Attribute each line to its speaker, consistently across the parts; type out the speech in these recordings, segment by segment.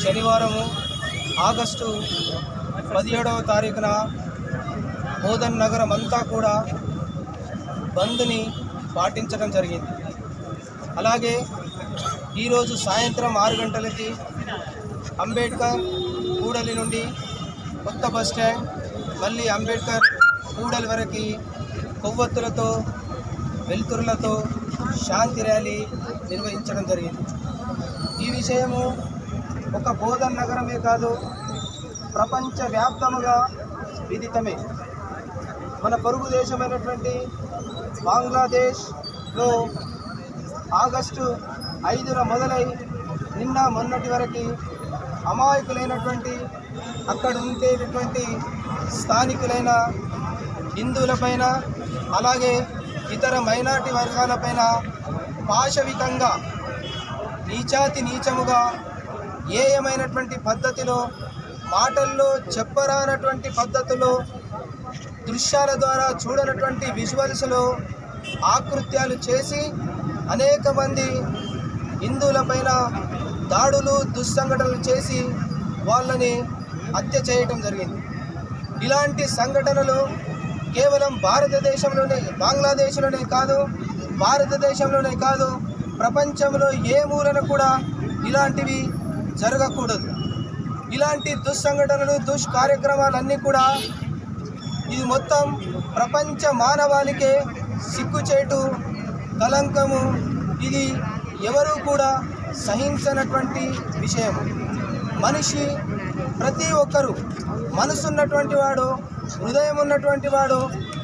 Speaker 1: శనివారము ఆగస్టు పదిహేడవ తారీఖున బోధన్ నగరం అంతా కూడా బంద్ని పాటించడం జరిగింది. అలాగే ఈరోజు సాయంత్రం ఆరు గంటలకి అంబేద్కర్ కూడలి నుండి కొత్త బస్ స్టాండ్ మళ్ళీ అంబేద్కర్ కూడలి వరకు కొవ్వొత్తులతో వెలుతురులతో శాంతి ర్యాలీ నిర్వహించడం జరిగింది. ఈ విషయము ఒక బోధన్ నగరమే కాదు ప్రపంచవ్యాప్తముగా విదితమే. మన పొరుగు దేశమైనటువంటి బంగ్లాదేశ్లో ఆగస్టు ఐదున మొదలై నిన్న మొన్నటి వరకు అమాయకులైనటువంటి అక్కడ ఉండేటటువంటి స్థానికులైన హిందువులపైన అలాగే ఇతర మైనార్టీ వర్గాలపైన పాశవికంగా నీచాతి నీచముగా ఏయమైనటువంటి పద్ధతిలో మాటల్లో చెప్పరానటువంటి పద్ధతిలో దృశ్యాల ద్వారా చూడనటువంటి విజువల్స్లో ఆకృత్యాలు చేసి అనేక మంది హిందువులపైన దాడులు దుస్సంఘటనలు చేసి వాళ్ళని హత్య చేయటం జరిగింది. ఇలాంటి సంఘటనలు కేవలం భారతదేశంలోనే బంగ్లాదేశ్లోనే కాదు భారతదేశంలోనే కాదు ప్రపంచంలో ఏ మూలన కూడా ఇలాంటివి జరగకూడదు. ఇలాంటి దుస్సంఘటనలు దుష్కార్యక్రమాలన్నీ కూడా ఇది మొత్తం ప్రపంచ మానవాళికే సిగ్గుచేటు కలంకము ఇది ఎవరూ కూడా సహించనటువంటి విషయం. మనిషి ప్రతి ఒక్కరూ మనసున్నటువంటి వాడు హృదయం ఉన్నటువంటి వాడు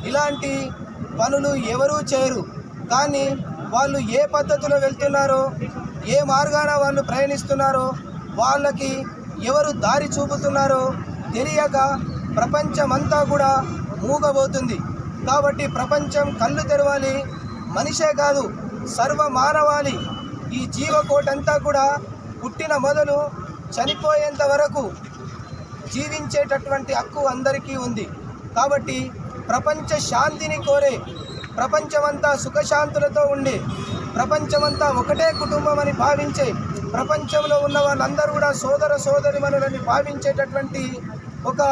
Speaker 1: ఇలాంటి పనులు ఎవరూ చేయరు. కానీ వాళ్ళు ఏ పద్ధతిలో వెళ్తున్నారో ఏ మార్గాన వాళ్ళు ప్రయాణిస్తున్నారో వాళ్ళకి ఎవరు దారి చూపుతున్నారో తెలియక ప్రపంచమంతా కూడా మూగబోతుంది. కాబట్టి ప్రపంచం కళ్ళు తెరవాలి. మనిషే కాదు సర్వ మానవాళి ఈ జీవకోటంతా కూడా పుట్టిన మొదలు చనిపోయేంత వరకు జీవించేటటువంటి హక్కు అందరికీ ఉంది. కాబట్టి ప్రపంచ శాంతిని కోరే ప్రపంచమంతా సుఖశాంతులతో ఉండి ప్రపంచమంతా ఒకటే కుటుంబం అని భావించే ప్రపంచంలో ఉన్న వాళ్ళందరూ కూడా సోదర సోదరిమనులని భావించేటటువంటి ఒక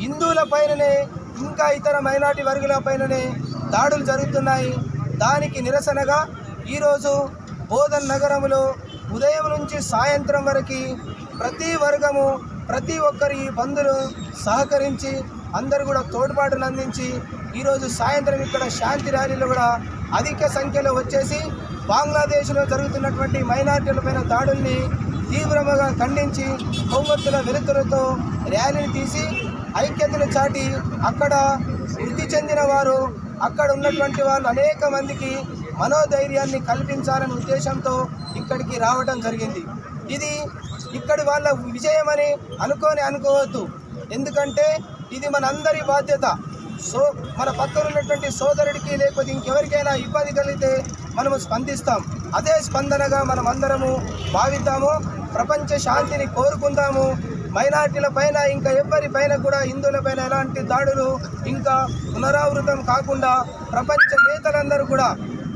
Speaker 1: హిందువుల పైననే ఇంకా ఇతర మైనార్టీ వర్గుల పైననే దాడులు జరుగుతున్నాయి. దానికి నిరసనగా ఈరోజు బోధన్ నగరంలో ఉదయం నుంచి సాయంత్రం వరకు ప్రతి వర్గము ప్రతి ఒక్కరి ఈ బంధులు సహకరించి అందరూ కూడా తోడ్పాటును అందించి ఈరోజు సాయంత్రం ఇక్కడ శాంతి ర్యాలీలో కూడా అధిక సంఖ్యలో వచ్చేసి బంగ్లాదేశ్లో జరుగుతున్నటువంటి మైనార్టీలపైన దాడుల్ని తీవ్రంగా ఖండించి కొవ్వొత్తుల వెలుతులతో ర్యాలీని తీసి ఐక్యతను చాటి అక్కడ వృద్ధి చెందిన వారు అక్కడ ఉన్నటువంటి వాళ్ళు అనేక మందికి మనోధైర్యాన్ని కల్పించాలనే ఉద్దేశంతో ఇక్కడికి రావడం జరిగింది. ఇది ఇక్కడి వాళ్ళ విజయమని అనుకోని అనుకోవద్దు. ఎందుకంటే ఇది మనందరి బాధ్యత. సో మన పక్కన ఉన్నటువంటి సోదరుడికి లేకపోతే ఇంకెవరికైనా ఇబ్బంది కలిగితే మనము స్పందిస్తాం. అదే స్పందనగా మనం అందరము భావిద్దాము ప్రపంచ శాంతిని కోరుకుందాము. మైనార్టీల పైన ఇంకా ఎవరి పైన కూడా హిందువుల పైన ఎలాంటి దాడులు ఇంకా పునరావృతం కాకుండా ప్రపంచ నేతలందరూ కూడా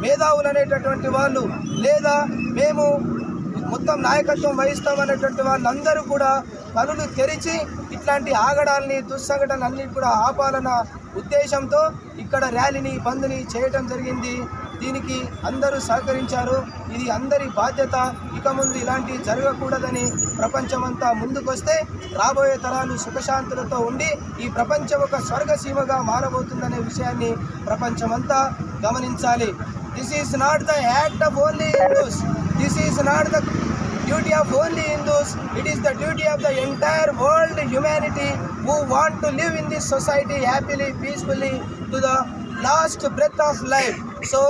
Speaker 1: మేధావులు అనేటటువంటి వాళ్ళు లేదా మేము మొత్తం నాయకత్వం వహిస్తామనేటువంటి వాళ్ళందరూ కూడా కనులు తెరిచి ఇట్లాంటి ఆగడాల్ని దుస్సంఘటనలన్నీ కూడా ఆపాలన్న ఉద్దేశంతో ఇక్కడ ర్యాలీని బంద్ని చేయటం జరిగింది. దీనికి అందరూ సహకరించారు. ఇది అందరి బాధ్యత. ఇక ముందు ఇలాంటివి జరగకూడదని ప్రపంచమంతా ముందుకొస్తే రాబోయే తరాలు సుఖశాంతులతో ఉండి ఈ ప్రపంచం ఒక స్వర్గసీమగా మారబోతుందనే విషయాన్ని ప్రపంచమంతా గమనించాలి. This is not the act of only Hindus this is not the duty of only Hindus, it is the duty of the entire world humanity who want to live in this society happily, peacefully to the last breath of life. So,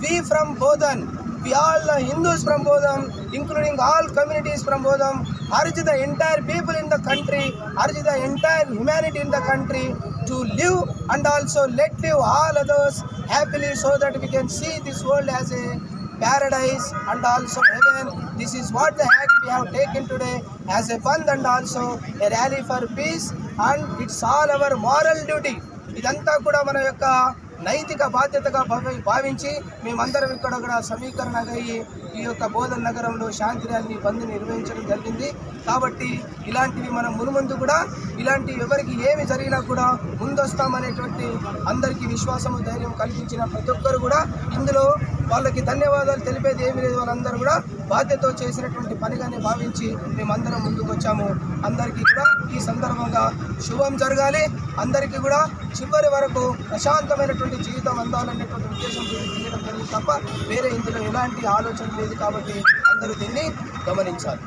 Speaker 1: we from Bodhan, we all the Hindus from Bodham, including all communities from Bodham, urge the entire people in the country, urge the entire humanity in the country to live and also let live all others happily so that we can see this world as a paradise and also heaven. This is what the act we have taken today as a fund and also a rally for peace and it's all our moral duty. ఇదంతా కూడా మన యొక్క నైతిక బాధ్యతగా భావి- భావించి మేమందరం ఇక్కడ కూడా సమీకరణగా అయ్యి ఈ యొక్క బోధన నగరంలో శాంతి ర్యాలీ బంద్ నిర్వహించడం జరిగింది కాబట్టి ఇలాంటివి మనం మునుముందు కూడా ఇలాంటి ఎవరికి ఏమి జరిగినా కూడా ముందొస్తామనేటువంటి అందరికీ విశ్వాసము ధైర్యం కల్పించిన ప్రతి ఒక్కరు కూడా ఇందులో వాళ్ళకి ధన్యవాదాలు తెలిపేది ఏమీ లేదు. వాళ్ళందరూ కూడా బాధ్యత చేసినటువంటి పనిగానే భావించి మేమందరం ముందుకు వచ్చాము. అందరికీ కూడా ఈ సందర్భంగా శుభం జరగాలి. అందరికీ కూడా చివరి వరకు ప్రశాంతమైనటువంటి జీవితం అందాలనేటువంటి ఉద్దేశం తెలియడం జరిగింది తప్ప వేరే ఇందులో ఎలాంటి ఆలోచన లేదు కాబట్టి అందరూ దీన్ని గమనించాలి.